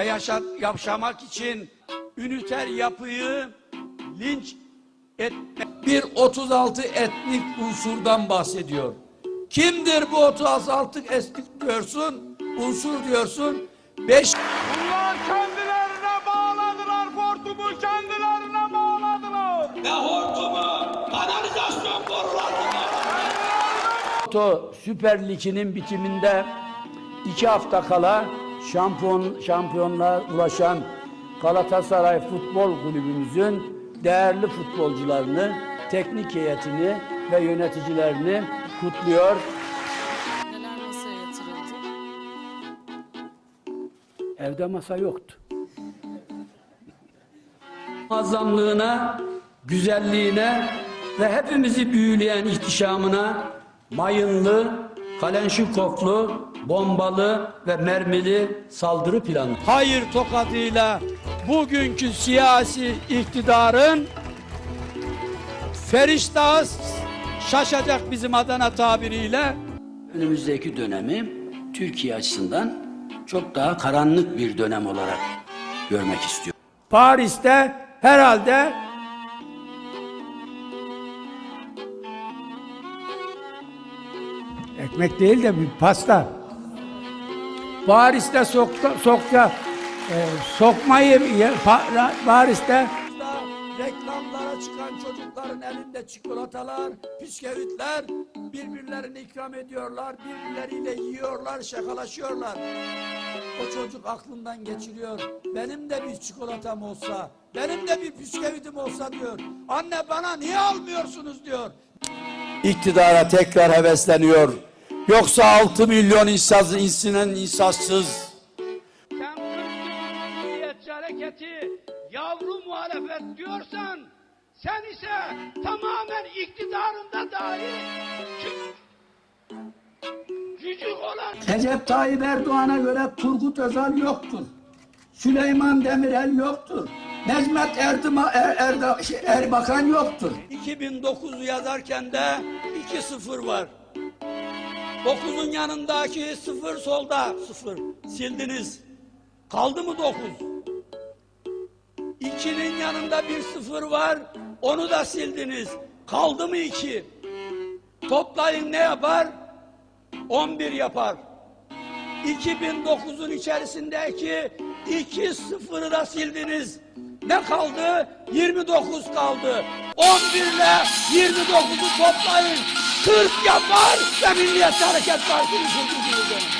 ve yaşa, yaşamak için üniter yapıyı linç etmek bir 36 etnik unsurdan bahsediyor. Kimdir bu 36 etnik diyorsun, unsur diyorsun? 5 Bunlar kendilerine bağladılar hortumu kendilerine bağladılar. Toto Süper Lig'inin bitiminde iki hafta kala şampiyon şampiyonluğa ulaşan Galatasaray Futbol Kulübümüzün değerli futbolcularını, teknik heyetini ve yöneticilerini kutluyor. Neler masaya yatırıldı? Evde masa yoktu. muazzamlığına, güzelliğine ve hepimizi büyüleyen ihtişamına mayınlı, kalenşikoflu, bombalı ve mermili saldırı planı. hayır tokadıyla bugünkü siyasi iktidarın feriştahı şaşacak bizim Adana tabiriyle. Önümüzdeki dönemi Türkiye açısından çok daha karanlık bir dönem olarak görmek istiyor. Paris'te herhalde ekmek değil de bir pasta. Paris'te sokta, sokta e, sokmayı Paris'te reklamlara çıkan çocukların elinde çikolatalar, bisküvitler birbirlerine ikram ediyorlar, birbirleriyle yiyorlar, şakalaşıyorlar. O çocuk aklından geçiriyor. Benim de bir çikolatam olsa, benim de bir bisküvitim olsa diyor. Anne bana niye almıyorsunuz diyor. İktidara tekrar hevesleniyor. Yoksa 6 milyon insaz, insinen insazsız. Milliyetçi Hareketi yavru muhalefet diyorsan sen ise tamamen iktidarında dahi cücük olan Recep Tayyip Erdoğan'a göre Turgut Özal yoktur. Süleyman Demirel yoktur. Necmet Erdima, er, Erda- şey, Erbakan yoktur. 2009 yazarken de 2-0 var. 9'un yanındaki 0 solda 0. Sildiniz. Kaldı mı 9? 2'nin yanında bir 0 var. Onu da sildiniz. Kaldı mı 2? Toplayın ne yapar? 11 yapar. 2009'un içerisindeki 2 sıfırı da sildiniz. Ne kaldı? 29 kaldı. 11 ile 29'u toplayın. 40 yapar ve Milliyetçi Hareket Partisi'ni sürdürdünüz.